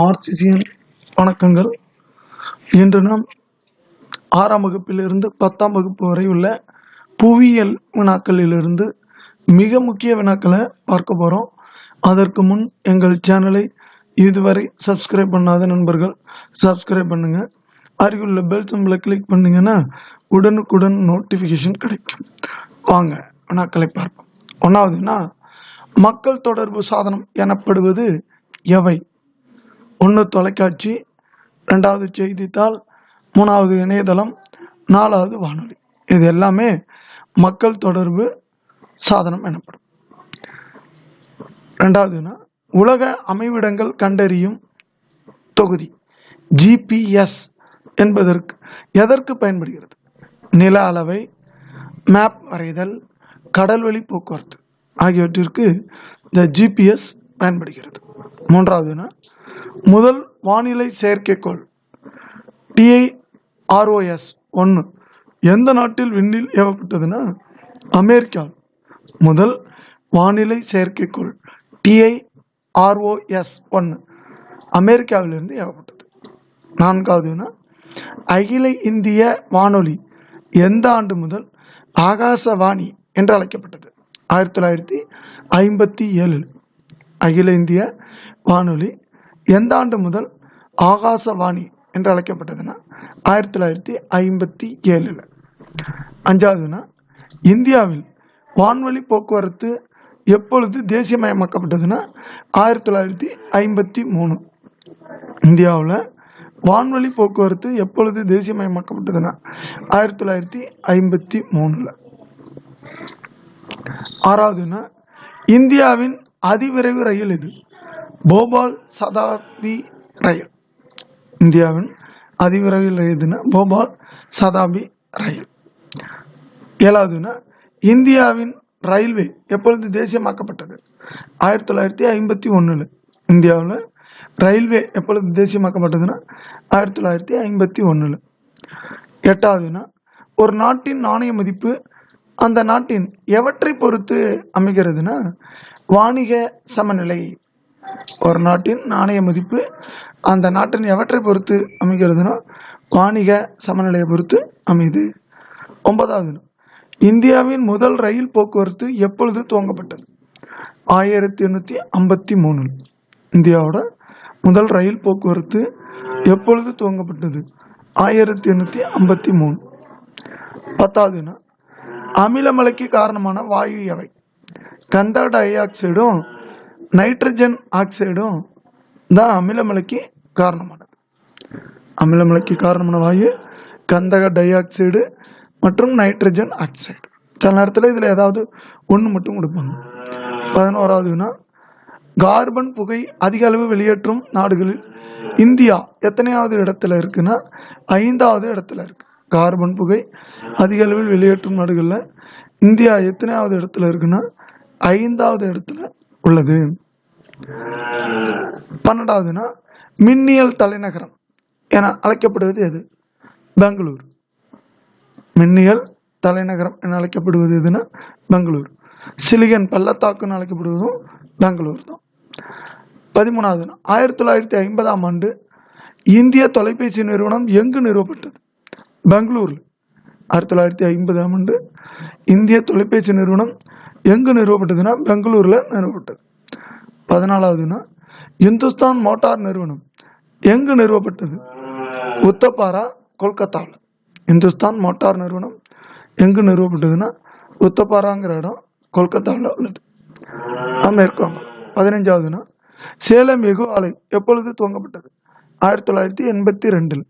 ஆர்சிசியின் வணக்கங்கள். இன்று நாம் ஆறாம் வகுப்பிலிருந்து பத்தாம் வகுப்பு வரை உள்ள புவியியல் வினாக்களிலிருந்து மிக முக்கிய வினாக்களை பார்க்க போகிறோம் அதற்கு முன் எங்கள் சேனலை இதுவரை சப்ஸ்கிரைப் பண்ணாத நண்பர்கள் சப்ஸ்கிரைப் பண்ணுங்கள் அருகிலுள்ள பெல் சிம்பிளை கிளிக் பண்ணிங்கன்னா உடனுக்குடன் நோட்டிஃபிகேஷன் கிடைக்கும். வாங்க வினாக்களை பார்ப்போம். ஒன்றாவதுன்னா மக்கள் தொடர்பு சாதனம் எனப்படுவது எவை? ஒன்று தொலைக்காட்சி ரெண்டாவது செய்தித்தாள் மூணாவது இணையதளம் நாலாவது வானொலி. இது எல்லாமே மக்கள் தொடர்பு சாதனம் எனப்படும். ரெண்டாவதுன்னா உலக அமைவிடங்கள் கண்டறியும் தொகுதி ஜிபிஎஸ் என்பதற்கு எதற்கு பயன்படுகிறது? நில அளவை மேப் வரைதல் கடல்வழி போக்குவரத்து ஆகியவற்றிற்கு இந்த ஜிபிஎஸ் பயன்படுகிறது. மூன்றாவதுனா முதல் வானிலை செயற்கைக்கோள். டிஐஆர்ஓஎஸ் ஒன்று எந்த நாட்டில் விண்ணில் ஏவப்பட்டதுன்னா அமெரிக்கா. முதல் வானிலை செயற்கைக்கோள் டிஐஆர்ஓஎஸ் ஒன்று அமெரிக்காவிலிருந்து ஏவப்பட்டது. நான்காவதுனா அகில இந்திய வானொலி எந்த ஆண்டு முதல் ஆகாசவாணி என்று அழைக்கப்பட்டது. ஆயிரத்தி தொள்ளாயிரத்தி ஐம்பத்தி ஏழில் அகில இந்திய வானொலி எந்த ஆண்டு முதல் ஆகாசவாணி என்று அழைக்கப்பட்டதுன்னா ஆயிரத்தி தொள்ளாயிரத்தி ஐம்பத்தி ஏழில். அஞ்சாவதுனா இந்தியாவில் வான்வழி போக்குவரத்து எப்பொழுது தேசியமயமாக்கப்பட்டதுன்னா ஆயிரத்தி தொள்ளாயிரத்தி ஐம்பத்தி மூணு. இந்தியாவில் வான்வழி போக்குவரத்து எப்பொழுது தேசியமயமாக்கப்பட்டதுன்னா ஆயிரத்தி தொள்ளாயிரத்தி ஐம்பத்தி மூணில். ஆறாவதுன்னா இந்தியாவின் அதிவிரைவு ரயில் இது. போபால் சதாப்தி ரயில். இந்தியாவின் அதிவிரைவில் ரயில்னா போபால் சதாப்தி ரயில். ஏழாவதுன்னா இந்தியாவின் ரயில்வே எப்பொழுது தேசியமாக்கப்பட்டது? ஆயிரத்தி தொள்ளாயிரத்தி ஐம்பத்தி ஒன்றில் இந்தியாவில் ரயில்வே எப்பொழுது தேசியமாக்கப்பட்டதுன்னா ஆயிரத்தி தொள்ளாயிரத்தி ஐம்பத்தி ஒன்றில் எட்டாவதுன்னா ஒரு நாட்டின் நாணய மதிப்பு அந்த நாட்டின் எவற்றை பொறுத்து அமைகிறதுனா வாணிக சமநிலை ஒரு நாட்டின் நாணய மதிப்பு அந்த நாட்டின் எவற்றை பொறுத்து அமைகிறதுனா வாணிக சமநிலையை பொறுத்து அமையுது ஒன்பதாவது இந்தியாவின் முதல் ரயில் போக்குவரத்து எப்பொழுது துவங்கப்பட்டது? ஆயிரத்தி எண்ணூற்றி ஐம்பத்தி மூணு இந்தியாவோட முதல் ரயில் போக்குவரத்து எப்பொழுது துவங்கப்பட்டது? ஆயிரத்தி எண்ணூற்றி ஐம்பத்தி மூணு பத்தாவதுனா அமிலமலைக்கு காரணமான வாயு எவை? கந்த டை ஆக்சைடும் நைட்ரஜன் ஆக்சைடும் தான் அமிலமலைக்கு காரணமானது. அமிலமலைக்கு காரணமான வாயு கந்தக டை ஆக்சைடு மற்றும் நைட்ரஜன் ஆக்சைடு. சில நேரத்தில் இதில் ஏதாவது ஒன்று மட்டும் கொடுப்பாங்க. பதினோராவதுனா கார்பன் புகை அதிக அளவு வெளியேற்றும் நாடுகளில் இந்தியா எத்தனையாவது இடத்துல இருக்குன்னா ஐந்தாவது இடத்துல இருக்கு. கார்பன் புகை அதிக அளவில் வெளியேற்றும் நாடுகளில் இந்தியா எத்தனையாவது இடத்துல இருக்குன்னா ஐந்தாவது இடத்துல உள்ளது. பன்னெண்டாவதுனா மின்னியல் தலைநகரம் என அழைக்கப்படுவது எது? பெங்களூர். மின்னியல் தலைநகரம் என அழைக்கப்படுவது எதுனா பெங்களூர். சிலிகன் பள்ளத்தாக்குன்னு அழைக்கப்படுவதும் பெங்களூர் தான். பதிமூணாவது ஆயிரத்தி தொள்ளாயிரத்தி ஐம்பதாம் ஆண்டு இந்திய தொலைபேசி நிறுவனம் எங்கு நிறுவப்பட்டது? பெங்களூரில். ஆயிரத்தி தொள்ளாயிரத்தி ஐம்பதாம் ஆண்டு இந்திய தொலைபேசி நிறுவனம் எங்கு நிறுவப்பட்டதுன்னா பெங்களூரில் நிறுவப்பட்டது. பதினாலாவதுன்னா இந்துஸ்தான் மோட்டார் நிறுவனம். எங்கு நிறுவப்பட்டது? உத்தப்பாரா கொல்கத்தாவில் இந்துஸ்தான் மோட்டார் நிறுவனம். எங்கு நிறுவப்பட்டதுன்னா உத்தப்பாராங்கிற இடம் கொல்கத்தாவில் உள்ளது. மேற்கு பதினஞ்சாவதுன்னா சேலம் எகு ஆலை எப்பொழுது துவங்கப்பட்டது? ஆயிரத்தி தொள்ளாயிரத்தி எண்பத்தி ரெண்டில்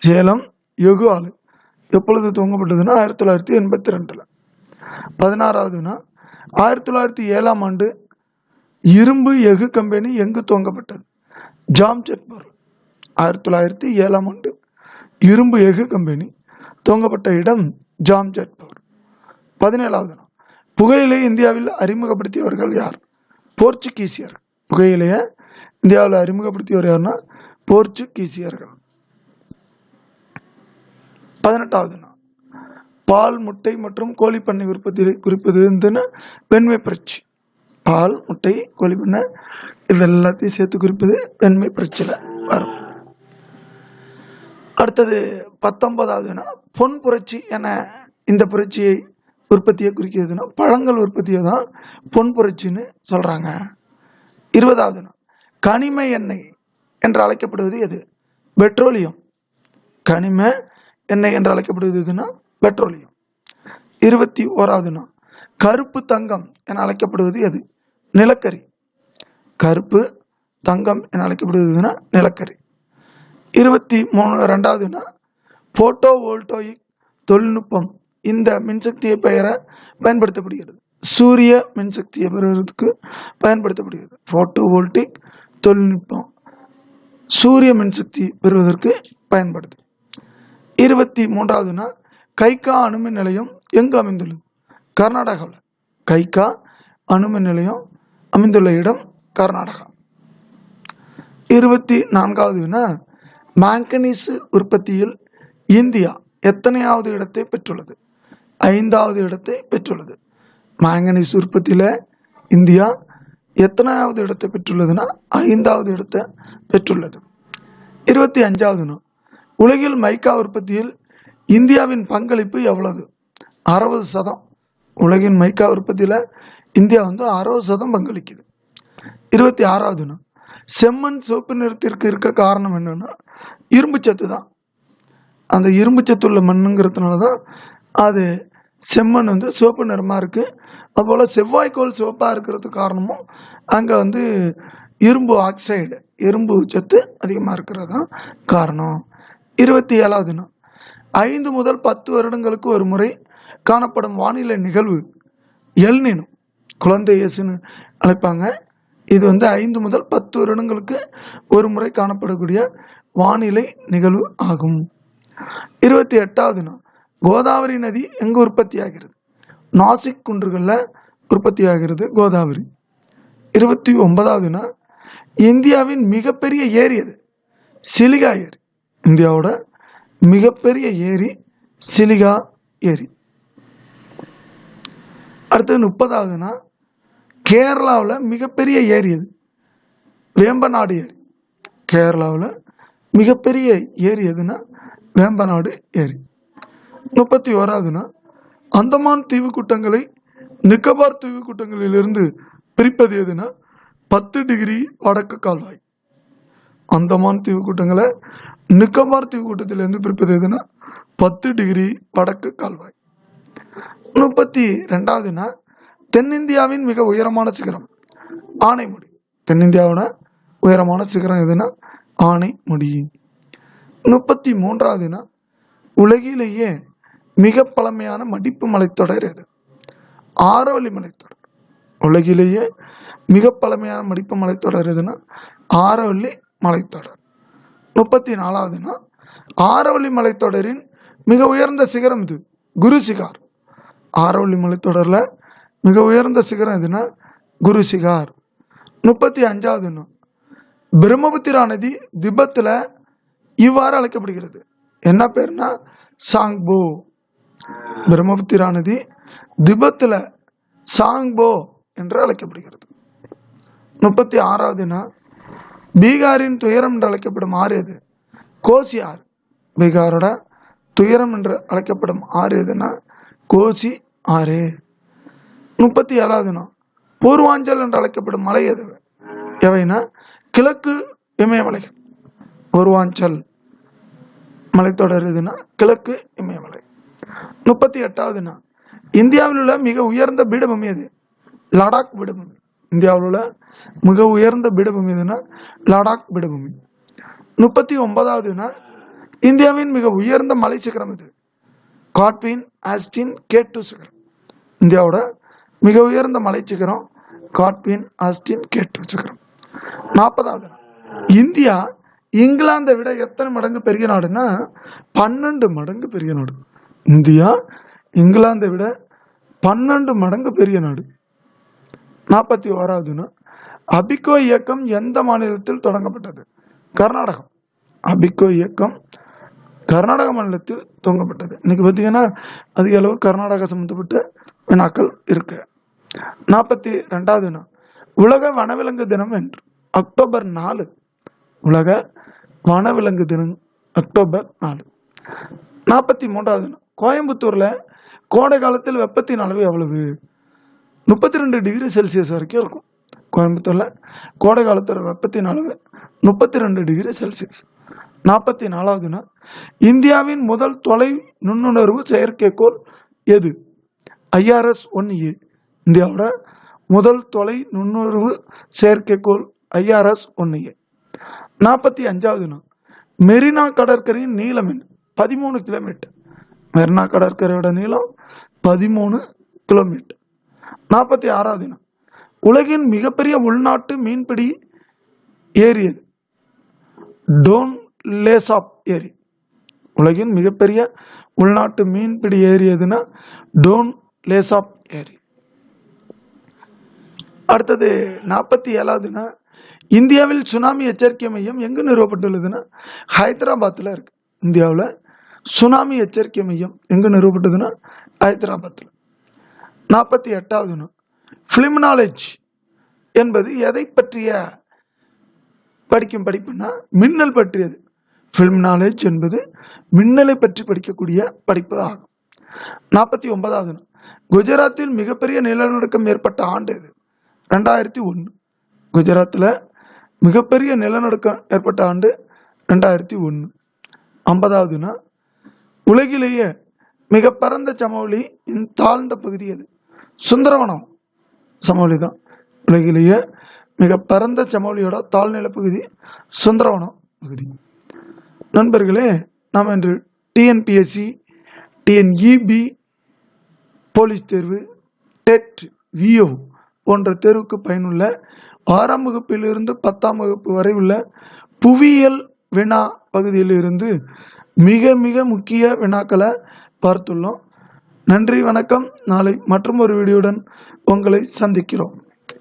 சேலம் எகு ஆலை எப்பொழுது துவங்கப்பட்டதுன்னா ஆயிரத்தி தொள்ளாயிரத்தி எண்பத்தி ரெண்டில் பதினாறாவதுன்னா ஆயிரத்தி தொள்ளாயிரத்தி ஏழாம் ஆண்டு இரும்பு எஃகு கம்பெனி எங்கு துவங்கப்பட்டது? ஜாம்ஜெட்பூர் ஆயிரத்தி தொள்ளாயிரத்தி ஏழாம் ஆண்டு இரும்பு எஃகு கம்பெனி துவங்கப்பட்ட இடம் ஜாம்ஜெட்பூர் பதினேழாவது நாள் புகையிலை இந்தியாவில் அறிமுகப்படுத்தியவர்கள் யார்? போர்ச்சுகீசியர். புகையிலையை இந்தியாவில் அறிமுகப்படுத்தியவர் யாருன்னா போர்ச்சுகீசியர்கள். பதினெட்டாவது நாள் பால் முட்டை மற்றும் கோழி பண்ணை உற்பத்தி குறிப்பது வந்துன்னா வெண்மை புரட்சி பால் முட்டை கோழிப்பண்ணை இது எல்லாத்தையும் சேர்த்து குறிப்பது வெண்மை புரட்சியில் வரும். அடுத்தது பத்தொன்பதாவதுனா பொன் புரட்சி என இந்த புரட்சியை உற்பத்தியை குறிக்கிறதுனா பழங்கள் உற்பத்தியை தான் பொன் புரட்சின்னு சொல்கிறாங்க இருபதாவதுனா கனிம எண்ணெய் என்று அழைக்கப்படுவது எது? பெட்ரோலியம். கனிம எண்ணெய் என்று அழைக்கப்படுவது எதுனா பெட்ரோலியம். இருபத்தி ஓராவதுனா கருப்பு தங்கம் என அழைக்கப்படுவது எது? நிலக்கரி. கருப்பு தங்கம் என அழைக்கப்படுவது நிலக்கரி. இருபத்தி மூணு ரெண்டாவதுனா போட்டோ வோல்டோயிக் தொழில்நுட்பம் இந்த மின்சக்தியை பெயர பயன்படுத்தப்படுகிறது. சூரிய மின்சக்தியை பெறுவதற்கு பயன்படுத்தப்படுகிறது. போட்டோ வோல்டிக் தொழில்நுட்பம் சூரிய மின்சக்தி பெறுவதற்கு பயன்படுது. இருபத்தி மூன்றாவதுனா கைகா அணுமின் நிலையம் எங்கு அமைந்துள்ளது? கர்நாடகாவில். கைகா அணுமின் நிலையம் அமைந்துள்ள இடம் கர்நாடகா. இருபத்தி நான்காவது வினா மேங்கனீசு உற்பத்தியில் இந்தியா எத்தனையாவது இடத்தை பெற்றுள்ளது? ஐந்தாவது இடத்தை பெற்றுள்ளது. மேங்கனீஸ் உற்பத்தியில் இந்தியா எத்தனையாவது இடத்தை பெற்றுள்ளதுன்னா ஐந்தாவது இடத்தை பெற்றுள்ளது. இருபத்தி அஞ்சாவது உலகில் மைக்கா உற்பத்தியில் இந்தியாவின் பங்களிப்பு எவ்வளவு? அறுபது சதம். உலகின் மைக்கா உற்பத்தியில் இந்தியா வந்து அறுபது சதம் பங்களிக்குது. இருபத்தி ஆறாவதுனா செம்மண் சிவப்பு நிறத்திற்கு இருக்க காரணம் என்னென்னா இரும்பு சத்து தான். அந்த இரும்பு சத்து உள்ள மண்ணுங்கிறதுனால தான் அது செம்மண் வந்து சிவப்பு நிறமாக இருக்குது அதுபோல் செவ்வாய்க்கோள் சிவப்பாக இருக்கிறதுக்கு காரணமும் அங்கே வந்து இரும்பு ஆக்சைடு இரும்பு சத்து அதிகமாக இருக்கிறது தான் காரணம். இருபத்தி ஏழாவது நாள் ஐந்து முதல் பத்து வருடங்களுக்கு ஒரு முறை காணப்படும் வானிலை நிகழ்வு. எல்னினும் குழந்தை இயேசுன்னு அழைப்பாங்க. இது வந்து ஐந்து முதல் பத்து வருடங்களுக்கு ஒரு முறை காணப்படக்கூடிய வானிலை நிகழ்வு ஆகும். இருபத்தி எட்டாவது நாள் கோதாவரி நதி எங்கு உற்பத்தி ஆகிறது நாசிக் குன்றுகளில் உற்பத்தி ஆகிறது கோதாவரி. இருபத்தி ஒன்பதாவது நாள் இந்தியாவின் மிகப்பெரிய ஏரி அது சிலிகா ஏரி. இந்தியாவோட மிகப்பெரிய ஏரி சிலிகா ஏரி. அடுத்தது முப்பதாவதுனா கேரளாவில் மிகப்பெரிய ஏரி அது வேம்பநாடு ஏரி. கேரளாவில் மிகப்பெரிய ஏரி எதுனா வேம்பநாடு ஏரி. முப்பத்தி ஓராவதுனா அந்தமான் தீவு கூட்டங்களை நிக்கோபார் தீவு கூட்டங்களிலிருந்து பிரிப்பது எதுனா பத்து டிகிரி வடக்கு கால்வாய். அந்தமான் தீவு கூட்டங்களை நிக்கோபார் தீவுக்கூட்டத்திலிருந்து கூட்டத்திலிருந்து எதுனா பத்து டிகிரி வடக்கு கால்வாய். முப்பத்தி ரெண்டாவதுனா தென்னிந்தியாவின் மிக உயரமான சிகரம் ஆனைமுடி. தென்னிந்தியாவோட உயரமான சிகரம் எதுனா? ஆனைமுடி. முப்பத்தி மூன்றாவதுனா உலகிலேயே மிக பழமையான மடிப்பு மலைத்தொடர் எது? ஆரவல்லி மலைத்தொடர். உலகிலேயே மிக பழமையான மடிப்பு மலைத்தொடர் எதுனா? ஆரவல்லி மலைத்தொடர். முப்பத்தி நாலாவதுனா ஆரவல்லி மலைத்தொடரின் மிக உயர்ந்த சிகரம் இது குரு சிகார். ஆரவல்லி மலைத்தொடரில் மிக உயர்ந்த சிகரம் எதுனா குரு சிகார். முப்பத்தி அஞ்சாவதுன்னா பிரம்மபுத்திரா நதி திபத்தில் இவ்வாறு அழைக்கப்படுகிறது. என்ன பேர்னா சாங்போ. பிரம்மபுத்திரா நதி திபத்தில் சாங்போ என்று அழைக்கப்படுகிறது. முப்பத்தி ஆறாவதுனா பீகாரின் துயரம் என்று அழைக்கப்படும் ஆறு எது? கோசி ஆறு பீகாரோட துயரம் என்று அழைக்கப்படும் ஆறு எதுனா கோசி ஆறு. முப்பத்தி ஏழாவது நாள் பூர்வாஞ்சல் என்று அழைக்கப்படும் மலை எது? எவைனா கிழக்கு இமயமலைகள். பூர்வாஞ்சல் மலைத்தொடர் எதுனா கிழக்கு இமயமலை. முப்பத்தி எட்டாவது நாள் இந்தியாவில் உள்ள மிக உயர்ந்த பீடபூமி எது? லடாக் பீடபூமி. இந்தியாவில் உள்ள மிக உயர்ந்த பீடபூமி எதுனா லடாக் பீடபூமி. முப்பத்தி ஒன்பதாவதுனா இந்தியாவின் மிக உயர்ந்த மலை சிகரம் இது. காட்பின் ஆஸ்டின் டூ சிகரம். இந்தியாவோட மிக உயர்ந்த மலை சிகரம் காட்பின் ஆஸ்டின் டூ சிகரம். நாற்பதாவது இந்தியா இங்கிலாந்தை விட எத்தனை மடங்கு பெரிய நாடுன்னா பன்னெண்டு மடங்கு பெரிய நாடு. இந்தியா இங்கிலாந்தை விட பன்னெண்டு மடங்கு பெரிய நாடு. நாற்பத்தி ஓராவதுன்னா அபிகோ இயக்கம் எந்த மாநிலத்தில் தொடங்கப்பட்டது? கர்நாடகம். அபிகோ இயக்கம் கர்நாடக மாநிலத்தில் துவங்கப்பட்டது இன்னைக்கு பார்த்தீங்கன்னா அதிக அளவு கர்நாடகா சம்மந்தப்பட்ட வினாக்கள் இருக்கு. நாற்பத்தி ரெண்டாவது வினா உலக வனவிலங்கு தினம் என்று அக்டோபர் நாலு. உலக வனவிலங்கு தினம் அக்டோபர் நாலு. நாற்பத்தி மூன்றாவது கோயம்புத்தூரில் கோயம்புத்தூர்ல கோடை காலத்தில் வெப்பத்தின் அளவு எவ்வளவு? முப்பத்தி ரெண்டு டிகிரி செல்சியஸ் வரைக்கும் இருக்கும். கோயம்புத்தூரில். கோடை காலத்தோட வெப்பத்தின் அளவு முப்பத்தி ரெண்டு டிகிரி செல்சியஸ். நாற்பத்தி நாலாவது நாள். இந்தியாவின் முதல் தொலை நுண்ணுணர்வு செயற்கைக்கோள் எது? IRS one A. இந்தியாவோட முதல் தொலை நுண்ணுணர்வு செயற்கைக்கோள் ஐஆர்எஸ் ஒன் ஏ. நாற்பத்தி அஞ்சாவது நாள். மெரினா கடற்கரையின் நீளம் என்ன? பதிமூணு கிலோமீட்டர். மெரினா கடற்கரையோட நீளம் பதிமூணு கிலோமீட்டர். நாற்பத்தி ஆறாவது நாள் உலகின் மிகப்பெரிய உள்நாட்டு மீன்பிடி ஏரியது டோன் லேசாப் ஏரி. உலகின் மிகப்பெரிய உள்நாட்டு மீன்பிடி ஏரி எதுனா? டோன் லேசாப் ஏரி. அடுத்தது நாற்பத்தி ஏழாவதுனா இந்தியாவில் சுனாமி எச்சரிக்கை மையம் எங்கு நிறுவப்பட்டுள்ளதுன்னா? ஹைதராபாத்தில் இருக்கு. இந்தியாவில் சுனாமி எச்சரிக்கை மையம் எங்கு நிறுவப்பட்டதுன்னா? ஹைதராபாத்தில் நாற்பத்தி எட்டாவதுனா ஃபிலிம் நாலேஜ் என்பது எதை பற்றிய படிக்கும் படிப்புனா மின்னல் பற்றியது. ஃபிலிம் நாலேஜ் என்பது மின்னலை பற்றி படிக்கக்கூடிய படிப்பு ஆகும். நாற்பத்தி ஒன்பதாவது குஜராத்தில் மிகப்பெரிய நிலநடுக்கம் ஏற்பட்ட ஆண்டு இது ரெண்டாயிரத்தி ஒன்று குஜராத்தில் மிகப்பெரிய நிலநடுக்கம் ஏற்பட்ட ஆண்டு ரெண்டாயிரத்தி ஒன்று ஐம்பதாவதுனா உலகிலேயே மிக பரந்த சமவெளி தாழ்ந்த பகுதி அது சுந்தரவனம் சமவெளி தான் உலகிலேயே மிக பரந்த சமவெளியோட தாழ்நில பகுதி சுந்தரவனம் பகுதி. நண்பர்களே நாம் இன்று டிஎன்பிஎஸ்சி டிஎன்இபி போலீஸ் தேர்வு டெட் விஓ போன்ற தேர்வுக்கு பயனுள்ள ஆறாம் வகுப்பிலிருந்து பத்தாம் வகுப்பு வரை உள்ள புவியியல் வினா பகுதியிலிருந்து மிக மிக முக்கிய வினாக்களை பார்த்துள்ளோம். நன்றி வணக்கம். நாளை மற்றும் ஒரு வீடியோடன் உங்களை சந்திக்கிறோம்.